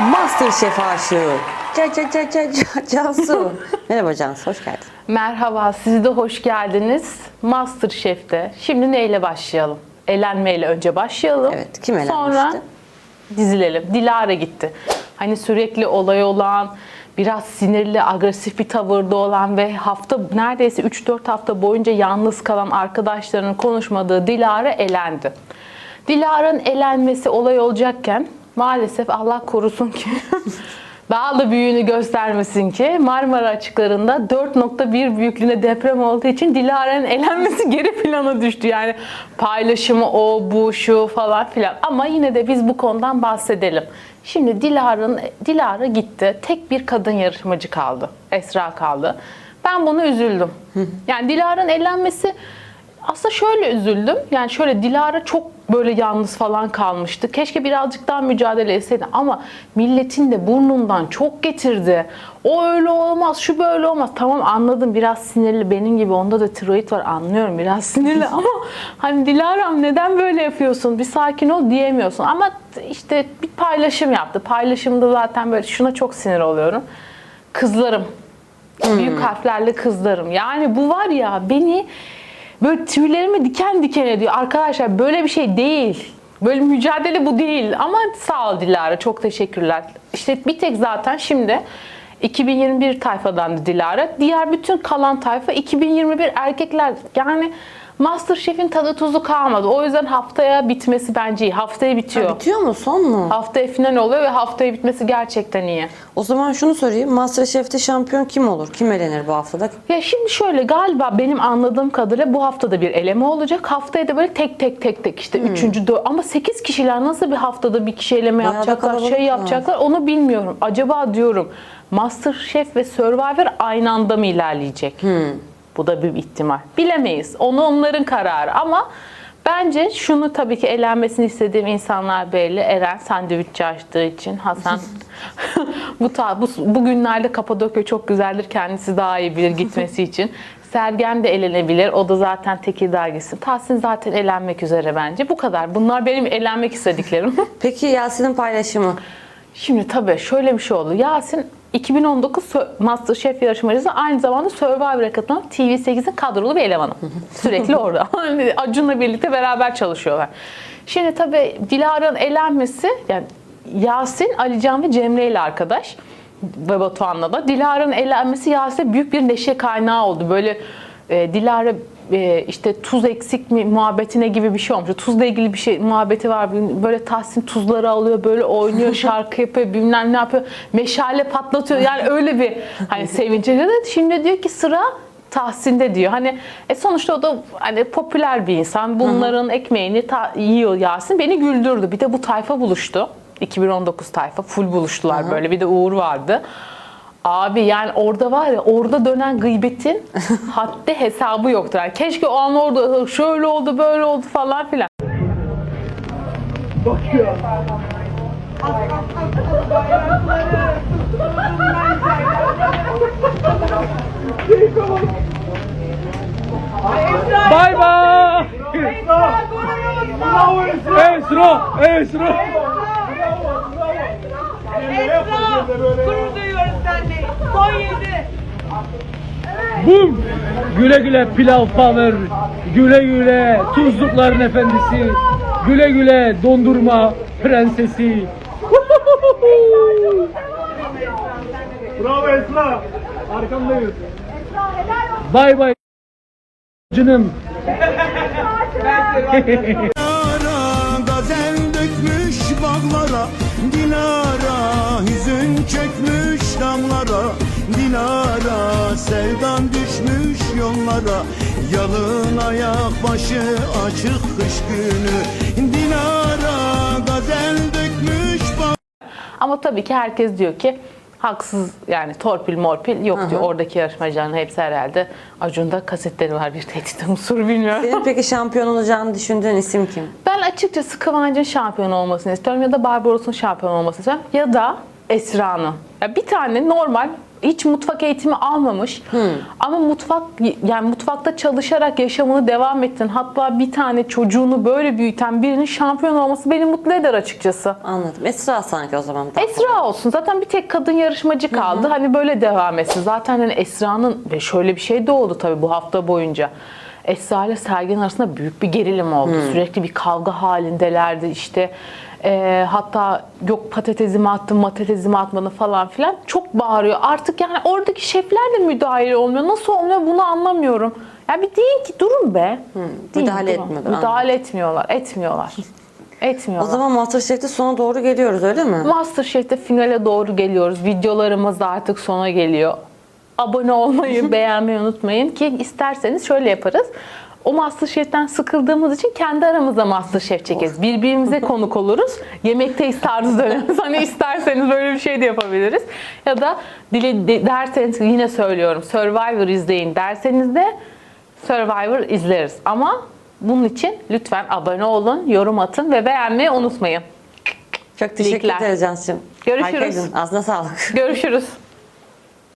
Masterchef aşığı. Ca ca ca ca ca Cansu. Merhaba Cansu, hoş geldin. Merhaba, siz de hoş geldiniz. Masterchef'te. Şimdi neyle başlayalım? Elenmeyle önce başlayalım. Evet, kim elenmişti? Sonra dizilelim. Dilara gitti. Hani sürekli olay olan, biraz sinirli, agresif bir tavırda olan ve hafta neredeyse 3-4 hafta boyunca yalnız kalan arkadaşlarının konuşmadığı Dilara elendi. Dilara'nın elenmesi olay olacakken maalesef Allah korusun ki daha da büyüğünü göstermesin ki Marmara açıklarında 4.1 büyüklüğünde deprem olduğu için Dilara'nın elenmesi geri plana düştü. Yani paylaşımı o bu şu falan filan. Ama yine de biz bu konudan bahsedelim. Şimdi Dilara'nın Dilara gitti. Tek bir kadın yarışmacı kaldı. Esra kaldı. Ben bunu üzüldüm. Yani Dilara'nın elenmesi aslında şöyle üzüldüm. Yani şöyle Dilara çok böyle yalnız falan kalmıştı. Keşke birazcık daha mücadele etseydi ama milletin de burnundan çok getirdi. O öyle olmaz, şu böyle olmaz. Tamam anladım biraz sinirli. Benim gibi onda da tiroid var anlıyorum biraz sinirli ama hani Dilara'm neden böyle yapıyorsun? Bir sakin ol diyemiyorsun. Ama işte bir paylaşım yaptı. Paylaşımda zaten böyle şuna çok sinir oluyorum. Kızlarım. Büyük harflerle kızlarım. Yani bu var ya beni böyle tüylerimi diken diken ediyor. Arkadaşlar böyle bir şey değil. Böyle mücadele bu değil. Ama sağ ol Dilara. Çok teşekkürler. İşte bir tek zaten şimdi 2021 tayfadan Dilara. Diğer bütün kalan tayfa 2021 erkekler. Yani Masterchef'in tadı tuzu kalmadı. O yüzden haftaya bitmesi bence iyi. Haftaya bitiyor. Bitiyor mu, son mu? Haftaya final oluyor ve haftaya bitmesi gerçekten iyi. O zaman şunu sorayım. Masterchef'te şampiyon kim olur? Kim elenir bu haftada? Ya şimdi şöyle galiba benim anladığım kadarıyla bu haftada bir eleme olacak. Haftaya da böyle tek tek tek tek işte üçüncü dört ama 8 kişiler nasıl bir haftada bir kişi eleme Bayağı yapacaklar, şey yapacaklar onu bilmiyorum. Acaba diyorum Masterchef ve Survivor aynı anda mı ilerleyecek? Bu da bir ihtimal. Bilemeyiz. Onu onların kararı ama Bence şunu tabii ki elenmesini istediğim insanlar belli. Eren sandviççi açtığı için. Hasan bu, ta, bu bugünlerde Kapadokya çok güzeldir. Kendisi daha iyi bilir gitmesi için. Sergen de elenebilir. O da zaten Tekirdağ gitsin. Tahsin zaten elenmek üzere bence. Bu kadar. Bunlar benim elenmek istediklerim. Peki Yasin'in paylaşımı? Şimdi tabii şöyle bir şey oldu. Yasin 2019 Sö- Masterchef yarışmacısı aynı zamanda Survivor'a katılan TV8'in kadrolu bir elemanı. Sürekli orada. Hani Acun'la birlikte beraber çalışıyorlar. Şimdi tabii Dilara'nın elenmesi yani Yasin, Alican ve Cemre ile arkadaş ve Batuhan'la da. Dilara'nın elenmesi Yasin'e büyük bir neşe kaynağı oldu. Böyle e, Dilara e, işte tuz eksik mi muhabbetine gibi bir şey olmuş. Tuzla ilgili bir şey muhabbeti var. Böyle Tahsin tuzları alıyor, böyle oynuyor, şarkı yapıyor, bilmem ne yapıyor. Meşale patlatıyor. Yani öyle bir hani sevince. Şimdi diyor ki sıra Tahsin'de diyor. Hani e sonuçta o da hani popüler bir insan. Bunların ekmeğini ta- yiyor Yasin. Beni güldürdü. Bir de bu tayfa buluştu. 2019 tayfa full buluştular böyle. Bir de Uğur vardı. Abi yani orada var ya orada dönen gıybetin haddi hesabı yoktur. Yani keşke o an orada şöyle oldu böyle oldu falan filan. Bay bay. Esra, Esra. Esra! Gurur seninle. Son yedi. Bum. Güle güle pilav power. Güle güle tuzlukların efendisi. Güle güle dondurma prensesi. Bravo Esra. Arkandayız. Bay bay. Canım. Dilara gazel dökmüş bağlara Dilara hüzün çökmüş damlara Dilara sevdan düşmüş yollara Yalın ayak başı açık kış günü. Dilara gazel dökmüş Ama tabii ki herkes diyor ki haksız yani torpil morpil yok diyor. Oradaki yarışmacıların hepsi herhalde Acun'da kasetleri var bir tehdit unsuru bilmiyorum. Senin peki şampiyon olacağını düşündüğün isim kim? Ben açıkçası Kıvancı'nın şampiyon olmasını istiyorum ya da Barbaros'un şampiyon olmasını istiyorum ya da Esra'nın. Ya bir tane normal hiç mutfak eğitimi almamış. Ama mutfak yani mutfakta çalışarak yaşamını devam ettin. Hatta bir tane çocuğunu böyle büyüten birinin şampiyon olması beni mutlu eder açıkçası. Anladım. Esra sanki o zaman. Esra olsun. Zaten bir tek kadın yarışmacı kaldı. Hani böyle devam etsin. Zaten hani Esra'nın ve şöyle bir şey de oldu tabii bu hafta boyunca. Esra ile Sergen arasında büyük bir gerilim oldu. Sürekli bir kavga halindelerdi işte. Ee, hatta yok patatesimi attım, matatesimi atmadı falan filan. Çok bağırıyor. Artık yani oradaki şefler de müdahale olmuyor. Nasıl olmuyor bunu anlamıyorum. Ya bir deyin ki durun be. Deyin, müdahale durun. etmiyorlar, Müdahale etmiyorlar. Etmiyorlar. Etmiyorlar. O zaman Masterchef'te sona doğru geliyoruz öyle mi? Masterchef'te finale doğru geliyoruz. Videolarımız da artık sona geliyor. Abone olmayı, beğenmeyi unutmayın ki isterseniz şöyle yaparız. O Masterchef'ten sıkıldığımız için kendi aramızda Masterchef çekeriz. Birbirimize konuk oluruz. Yemekteyiz tarzı döneriz. Hani isterseniz böyle bir şey de yapabiliriz. Ya da dile, de- derseniz yine söylüyorum Survivor izleyin derseniz de Survivor izleriz. Ama bunun için lütfen abone olun, yorum atın ve beğenmeyi unutmayın. Çok teşekkür ederiz Cansu'cum. Görüşürüz. Harikaydın. Ağzına sağlık. Görüşürüz.